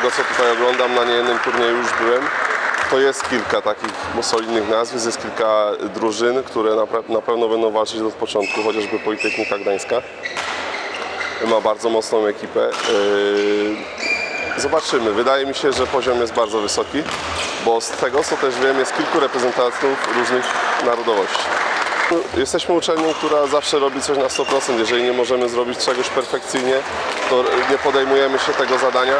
tutaj oglądam, na niejednym turnieju już byłem, to jest kilka takich solidnych nazwisk, jest kilka drużyn, które na, na pewno będą walczyć od początku, chociażby Politechnika Gdańska ma bardzo mocną ekipę. Yy, Zobaczymy. Wydaje mi się, że poziom jest bardzo wysoki, bo z tego co też wiem, jest kilku reprezentantów różnych narodowości. Jesteśmy uczelnią, która zawsze robi coś na 100%. Jeżeli nie możemy zrobić czegoś perfekcyjnie, to nie podejmujemy się tego zadania,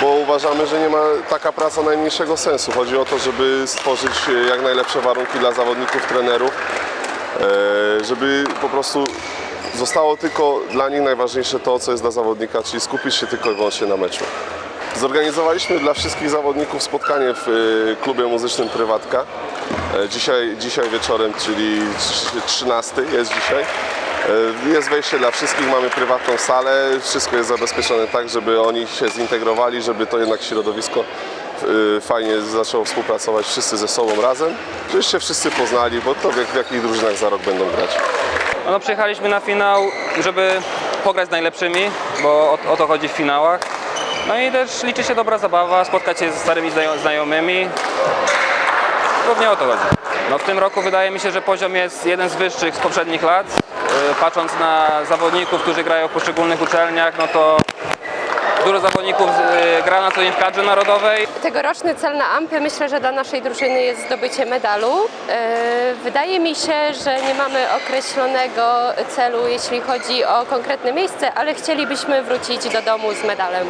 bo uważamy, że nie ma taka praca najmniejszego sensu. Chodzi o to, żeby stworzyć e, jak najlepsze warunki dla zawodników, trenerów, e, żeby po prostu zostało tylko dla nich najważniejsze to, co jest dla zawodnika, czyli skupić się tylko i wyłącznie na meczu. Zorganizowaliśmy dla wszystkich zawodników spotkanie w y, klubie muzycznym Prywatka. E, Dzisiaj, dzisiaj wieczorem, czyli trz- 13 jest dzisiaj. E, Jest wejście dla wszystkich, mamy prywatną salę, wszystko jest zabezpieczone tak, żeby oni się zintegrowali, żeby to jednak środowisko y, fajnie zaczęło współpracować wszyscy ze sobą razem, żebyście się wszyscy poznali, bo to w jakich drużynach za rok będą grać. No, przyjechaliśmy na finał, żeby pograć z najlepszymi, bo o, o to chodzi w finałach. No i też liczy się dobra zabawa, spotkać się ze starymi znajo- znajomymi. Głównie o to chodzi. No, w tym roku wydaje mi się, że poziom jest jeden z wyższych z poprzednich lat. Yy, Patrząc na zawodników, którzy grają w poszczególnych uczelniach, no to dużo zawodników yy, gra na co dzień w kadrze narodowej. Tegoroczny cel na Ampie myślę, że dla naszej drużyny jest zdobycie medalu. E, Wydaje mi się, że nie mamy określonego celu, jeśli chodzi o konkretne miejsce, ale chcielibyśmy wrócić do domu z medalem.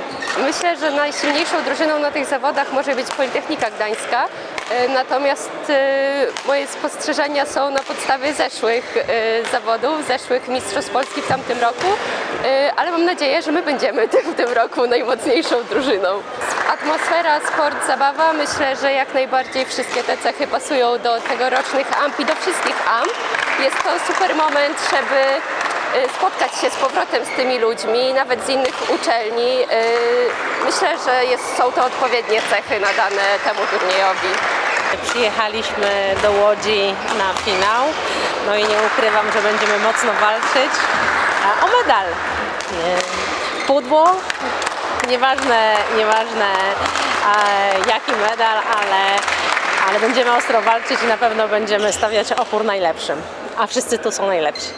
Myślę, że najsilniejszą drużyną na tych zawodach może być Politechnika Gdańska. E, Natomiast e, moje spostrzeżenia są na podstawie zeszłych e, zawodów, zeszłych Mistrzostw Polski w tamtym roku, ale mam nadzieję, że my będziemy w tym roku najmocniejszą drużyną. Atmosfera, sport, zabawa, myślę, że jak najbardziej wszystkie te cechy pasują do tegorocznych AMP i do wszystkich AMP. Jest to super moment, żeby spotkać się z powrotem z tymi ludźmi, nawet z innych uczelni. Myślę, że jest, są to odpowiednie cechy nadane temu turniejowi. Przyjechaliśmy do Łodzi na finał, no i nie ukrywam, że będziemy mocno walczyć. O medal. Pudło, nieważne, nieważne jaki medal, ale, ale będziemy ostro walczyć i na pewno będziemy stawiać opór najlepszym, a wszyscy tu są najlepsi.